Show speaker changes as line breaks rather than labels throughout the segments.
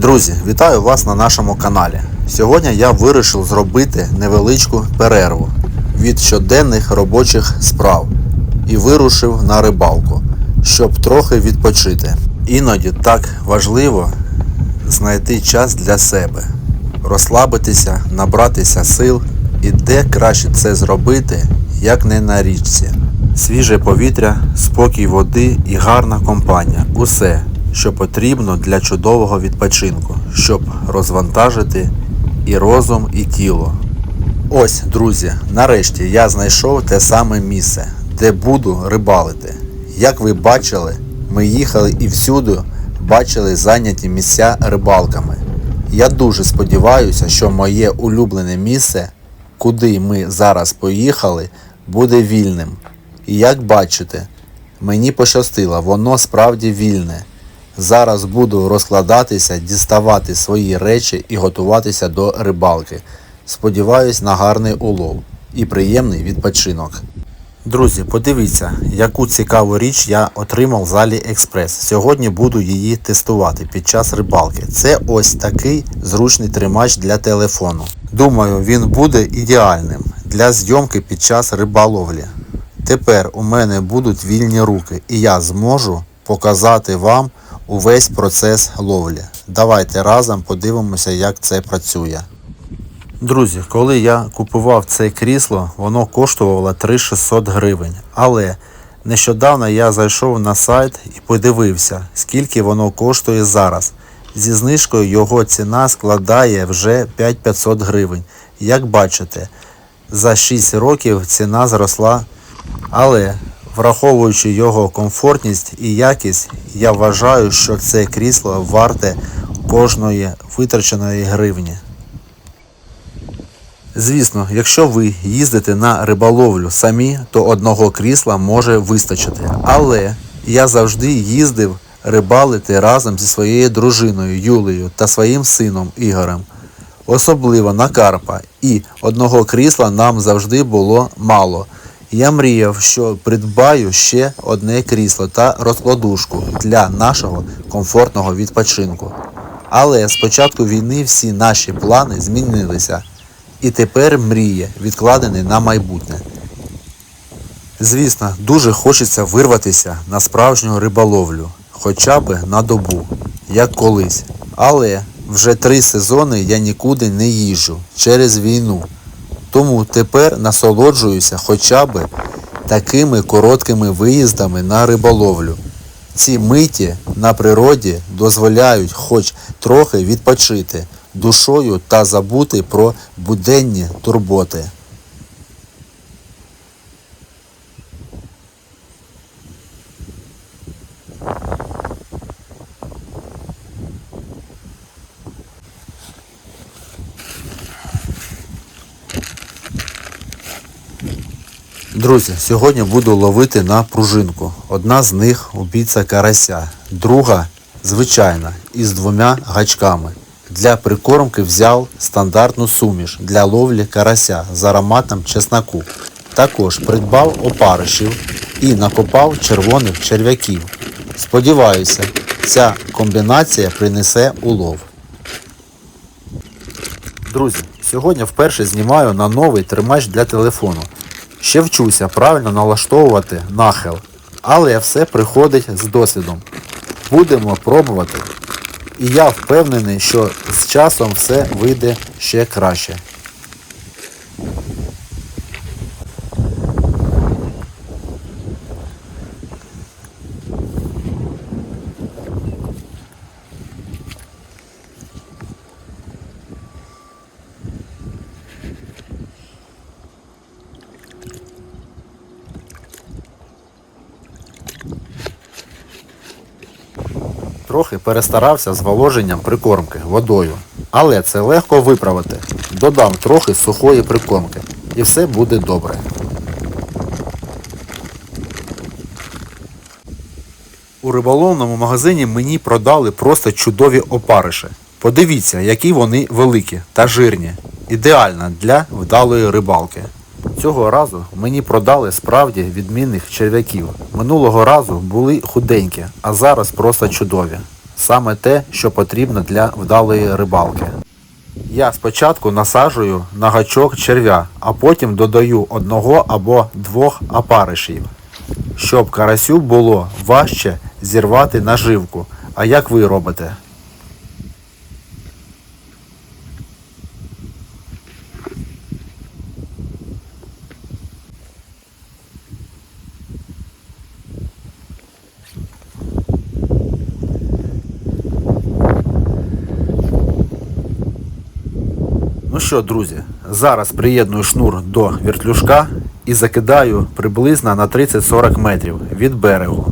Друзі, вітаю вас на нашому каналі. Сьогодні я вирішив зробити невеличку перерву від щоденних робочих справ і вирушив на рибалку, щоб трохи відпочити. Іноді так важливо знайти час для себе, розслабитися, набратися сил і де краще це зробити, як не на річці. Свіже повітря, спокій води і гарна компанія. Усе, що потрібно для чудового відпочинку, щоб розвантажити і розум, і тіло. Ось, друзі, нарешті я знайшов те саме місце, де буду рибалити. Як ви бачили, ми їхали і всюди бачили зайняті місця рибалками. Я дуже сподіваюся, що моє улюблене місце, куди ми зараз поїхали, буде вільним. І як бачите, мені пощастило, воно справді вільне. Зараз буду розкладатися, діставати свої речі і готуватися до рибалки. Сподіваюсь на гарний улов і приємний відпочинок. Друзі, подивіться, яку цікаву річ я отримав з AliExpress. Сьогодні буду її тестувати під час рибалки. Це ось такий зручний тримач для телефону. Думаю, він буде ідеальним для зйомки під час риболовлі. Тепер у мене будуть вільні руки і я зможу показати вам увесь процес ловлі. Давайте разом подивимося, як це працює. Друзі, коли я купував це крісло, воно коштувало 3600 гривень. Але нещодавно я зайшов на сайт і подивився, скільки воно коштує зараз. Зі знижкою його ціна складає вже 5500 гривень. Як бачите, за 6 років ціна зросла. Але враховуючи його комфортність і якість, я вважаю, що це крісло варте кожної витраченої гривні. Звісно, якщо ви їздите на риболовлю самі, то одного крісла може вистачити. Але я завжди їздив рибалити разом зі своєю дружиною Юлею та своїм сином Ігорем. Особливо на Карпа. І одного крісла нам завжди було мало. Я мріяв, що придбаю ще одне крісло та розкладушку для нашого комфортного відпочинку. Але з початку війни всі наші плани змінилися. І тепер мріє, відкладений на майбутнє. Звісно, дуже хочеться вирватися на справжню риболовлю, хоча б на добу, як колись. Але вже три сезони я нікуди не їжджу через війну. Тому тепер насолоджуюся хоча б такими короткими виїздами на риболовлю. Ці миті на природі дозволяють хоч трохи відпочити душою та забути про буденні турботи. Друзі, сьогодні буду ловити на пружинку. Одна з них убійця карася, друга звичайна із двома гачками. Для прикормки взяв стандартну суміш для ловлі карася з ароматом чесноку. Також придбав опаришів і накопав червоних черв'яків. Сподіваюся, ця комбінація принесе улов. Друзі, сьогодні вперше знімаю на новий тримач для телефону. Ще вчуся правильно налаштовувати нахил, але все приходить з досвідом. Будемо пробувати. І я впевнений, що з часом все вийде ще краще. Трохи перестарався з воложенням прикормки водою. Але це легко виправити. Додам трохи сухої прикормки. І все буде добре. У риболовному магазині мені продали просто чудові опариші. Подивіться, які вони великі та жирні. Ідеально для вдалої рибалки. Цього разу мені продали справді відмінних черв'яків. Минулого разу були худенькі, а зараз просто чудові. Саме те, що потрібно для вдалої рибалки. Я спочатку насаджую на гачок черв'я, а потім додаю одного або двох опаришів, щоб карасю було важче зірвати наживку. А як ви робите? Ну що, друзі, зараз приєдную шнур до вертлюжка і закидаю приблизно на 30-40 метрів від берегу.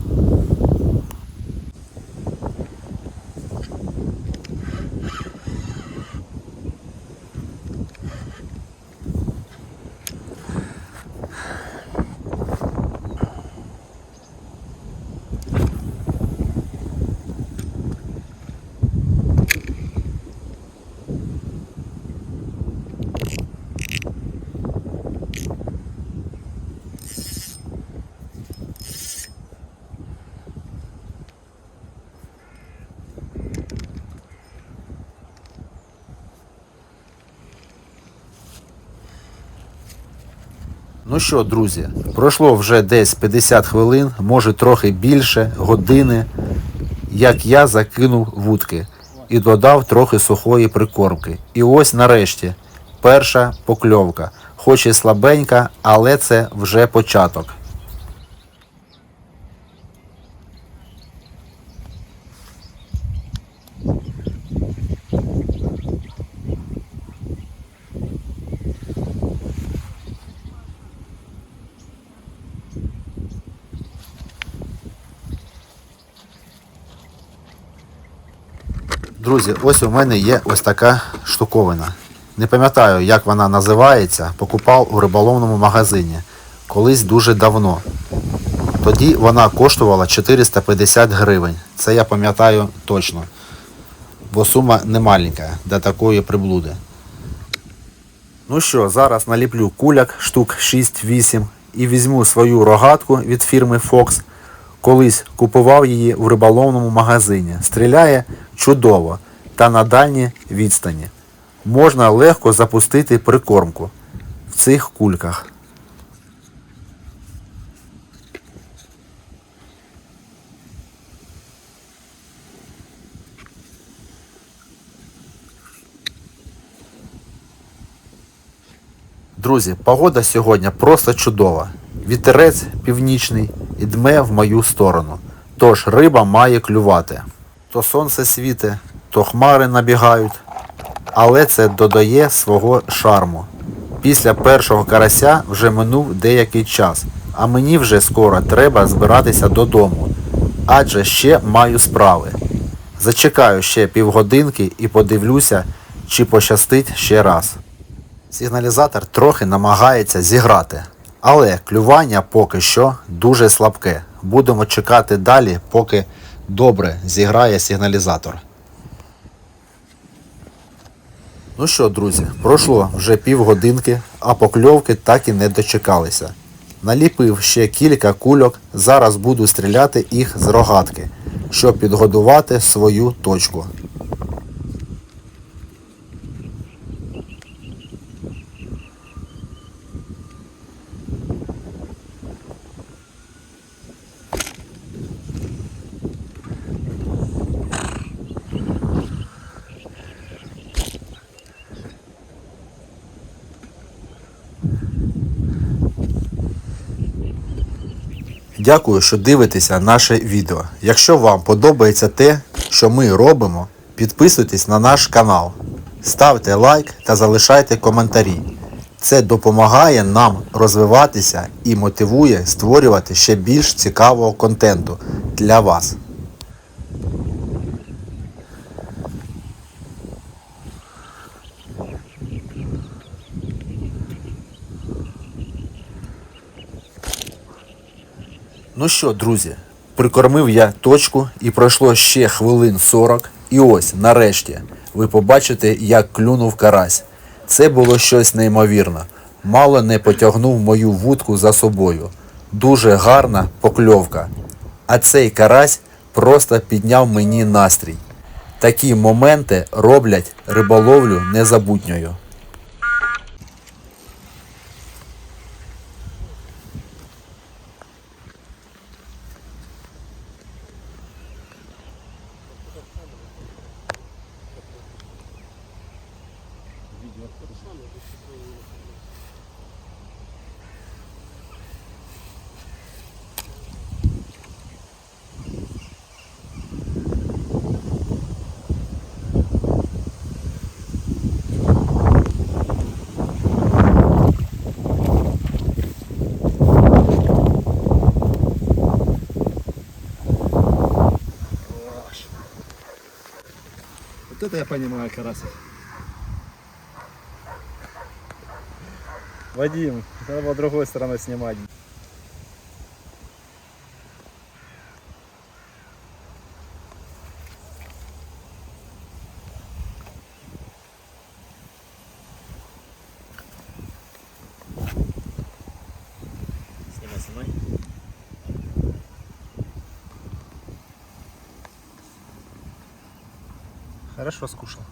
Ну що, друзі, пройшло вже десь 50 хвилин, може трохи більше, години, як я закинув вудки і додав трохи сухої прикормки. І ось нарешті перша покльовка. Хоч і слабенька, але це вже початок. Друзі, ось у мене є ось така штуковина. Не пам'ятаю, як вона називається, покупав у риболовному магазині. Колись дуже давно. Тоді вона коштувала 450 гривень. Це я пам'ятаю точно. Бо сума не маленька для такої приблуди. Ну що, зараз наліплю куляк штук 6-8 і візьму свою рогатку від фірми Fox. Колись купував її в риболовному магазині. Стріляє чудово та на дальній відстані. Можна легко запустити прикормку в цих кульках. Друзі, погода сьогодні просто чудова. Вітерець північний і дме в мою сторону. Тож риба має клювати. То сонце світе, то хмари набігають, але це додає свого шарму. Після першого карася вже минув деякий час, а мені вже скоро треба збиратися додому, адже ще маю справи. Зачекаю ще півгодинки і подивлюся, чи пощастить ще раз. Сигналізатор трохи намагається зіграти, але клювання поки що дуже слабке. Будемо чекати далі, поки добре зіграє сигналізатор. Ну що, друзі, пройшло вже півгодинки, а покльовки так і не дочекалися. Наліпив ще кілька кульок, зараз буду стріляти їх з рогатки, щоб підгодувати свою точку. Дякую, що дивитеся наше відео. Якщо вам подобається те, що ми робимо, підписуйтесь на наш канал, ставте лайк та залишайте коментарі. Це допомагає нам розвиватися і мотивує створювати ще більш цікавого контенту для вас. Ну що, друзі, прикормив я точку і пройшло ще хвилин 40. І ось, нарешті, ви побачите, як клюнув карась. Це було щось неймовірне. Мало не потягнув мою вудку за собою. Дуже гарна покльовка. А цей карась просто підняв мені настрій. Такі моменти роблять риболовлю незабутньою.
Вот это я понимаю, карасик. Вадим, надо было другой стороной снимать. Снимай, снимай. Хорошо скушал.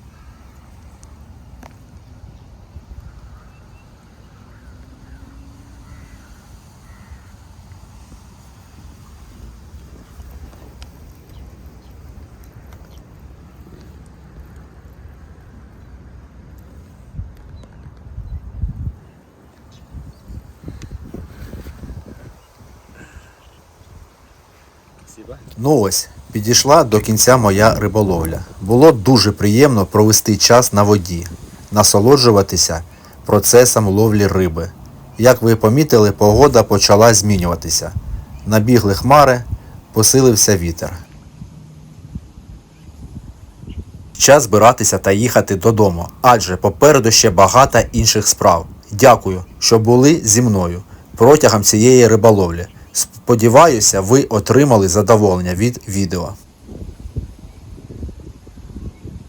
Ну ось, підійшла до кінця моя риболовля. Було дуже приємно провести час на воді, насолоджуватися процесом ловлі риби. Як ви помітили, погода почала змінюватися. Набігли хмари, посилився вітер. Час збиратися та їхати додому, адже попереду ще багато інших справ. Дякую, що були зі мною протягом цієї риболовлі. Сподіваюся, ви отримали задоволення від відео.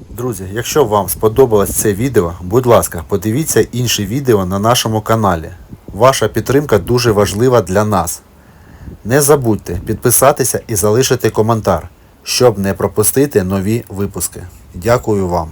Друзі, якщо вам сподобалось це відео, будь ласка, подивіться інші відео на нашому каналі. Ваша підтримка дуже важлива для нас. Не забудьте підписатися і залишити коментар, щоб не пропустити нові випуски. Дякую вам.